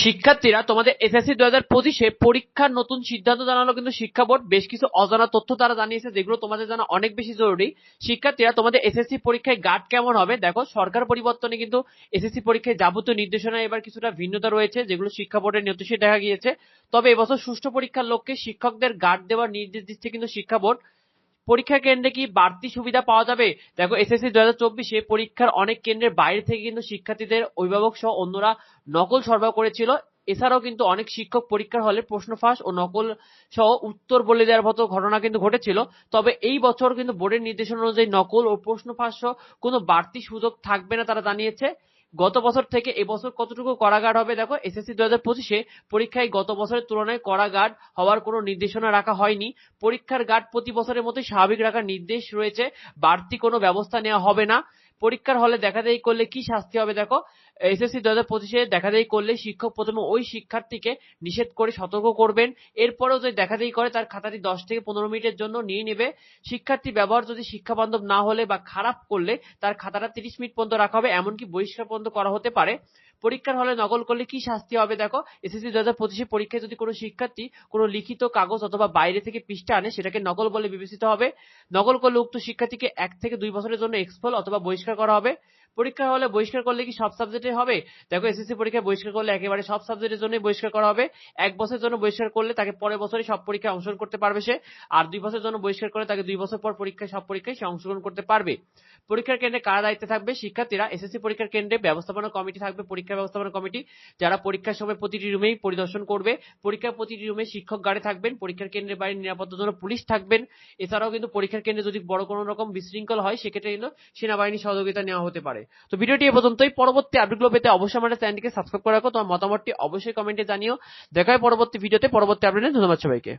শিক্ষার্থীরা তোমাদের এসএসসি দু হাজার পঁচিশে পরীক্ষার নতুন সিদ্ধান্ত জানালো, কিন্তু শিক্ষা বোর্ড বেশ কিছু অজানা তথ্য তারা জানিয়েছে, যেগুলো তোমাদের জানা অনেক বেশি জরুরি। শিক্ষার্থীরা তোমাদের এসএসসি পরীক্ষায় গার্ড কেমন হবে? দেখো, সরকার পরিবর্তনে কিন্তু এসএসসি পরীক্ষায় যাবতীয় নির্দেশনা এবার কিছুটা ভিন্নতা রয়েছে, যেগুলো শিক্ষা বোর্ডের নির্দেশে দেখা গিয়েছে। তবে এবছর সুষ্ঠু পরীক্ষার লক্ষ্যে শিক্ষকদের গার্ড দেওয়ার নির্দেশ দিচ্ছে কিন্তু শিক্ষা বোর্ড। পরীক্ষা কেন্দ্রে কি বাড়তি সুবিধা পাওয়া যাবে? দেখো এসএসসি দু হাজার চব্বিশে পরীক্ষার অনেক কেন্দ্রের বাইরে থেকে কিন্তু শিক্ষার্থীদের অভিভাবক সহ অন্যরা নকল সরবরাহ করেছিল। এছাড়াও কিন্তু অনেক শিক্ষক পরীক্ষার হলে প্রশ্ন ফাঁস ও নকল সহ উত্তর বলে দেওয়ার মতো ঘটনা কিন্তু ঘটেছিল। তবে এই বছর কিন্তু বোর্ডের নির্দেশনা অনুযায়ী নকল ও প্রশ্ন ফাঁস কোনো বাড়তি সুযোগ থাকবে না, তারা জানিয়েছে। গত বছর থেকে এবছর কতটুকু কড়াগার্ড হবে? দেখো এসএসসি দু হাজার পঁচিশে পরীক্ষায় গত বছরের তুলনায় কড়াগার্ড হওয়ার কোনো নির্দেশনা রাখা হয়নি। পরীক্ষার গার্ড প্রতি বছরের মতোই স্বাভাবিক রাখার নির্দেশ রয়েছে। বাড়তি কোনো ব্যবস্থা নেওয়া হবে না। পরীক্ষার হলে দেখাদেখি করলে কি শাস্তি হবে, দেখো? এসএসসি দু হাজার পঁচিশে দেখাদেখি করলে শিক্ষক প্রথমে ওই শিক্ষার্থীকে নিষেধ করে সতর্ক করবেন। এরপরেও যদি দেখাদেখি করে, তার খাতাটি দশ থেকে পনেরো মিনিটের জন্য নিয়ে নেবে। শিক্ষার্থী ব্যবহার যদি শিক্ষাবান্ধব না হলে বা খারাপ করলে, তার খাতাটা তিরিশ মিনিট পর্যন্ত রাখা হবে, এমনকি বহিষ্কার পর্যন্ত করা হতে পারে। পরীক্ষার হলে নকল করলে কি শাস্তি হবে দেখো? এসএসসি দু হাজার পঁচিশে পরীক্ষায় যদি কোনো শিক্ষার্থী কোনো লিখিত কাগজ অথবা বাইরে থেকে পৃষ্ঠা আনে, সেটাকে নকল বলে বিবেচিত হবে। নকল করলে উক্ত শিক্ষার্থীকে এক থেকে দুই বছরের জন্য এক্সপল অথবা বহিষ্কার করা হবে। পরীক্ষা হলে বহিষ্কার করলে কি সব সাবজেক্টে হবে? দেখো এসএসসি পরীক্ষায় বহিষ্কার করলে একেবারে সব সাবজেক্টের জন্য বহিষ্কার করা হবে। এক বছরের জন্য বহিষ্কার করলে তাকে পরের বছরই সব পরীক্ষায় অংশগ্রহণ করতে পারবে সে। আর দুই বছরের জন্য বহিষ্কার করে তাকে দুই বছর পর পরীক্ষায়, সব পরীক্ষায় সে অংশগ্রহণ করতে পারবে। পরীক্ষার কেন্দ্রে কারা দায়িত্বে থাকবে? শিক্ষার্থীরা। এসএসসি পরীক্ষার কেন্দ্রে ব্যবস্থাপনা কমিটি থাকবে, পরীক্ষা ব্যবস্থাপনা কমিটি। যারা পরীক্ষার সময় প্রতিটি রুমেই পরিদর্শন করবে। পরীক্ষার প্রতিটি রুমে শিক্ষক গাড়ে থাকবেন, পরীক্ষার কেন্দ্রের বাইরে নিরাপত্তার জন্য পুলিশ থাকবেন। এছাড়াও কিন্তু পরীক্ষার কেন্দ্রে যদি বড় কোনো রকম বিশৃঙ্খল হয়, সেক্ষেত্রে কিন্তু সেনাবাহিনী সহযোগিতা নেওয়া হতে পারে তো ভিডিওটি এ পর্যন্তই। পরবর্তী আপডেটগুলো পেতে অবশ্যই আমাদের চ্যানেলটিকে সাবস্ক্রাইব করে রাখো। তোমার মতামতটি অবশ্যই কমেন্টে জানিও। দেখা হয় পরবর্তী ভিডিওতে পরবর্তী আপডেটে ধন্যবাদ সবাইকে।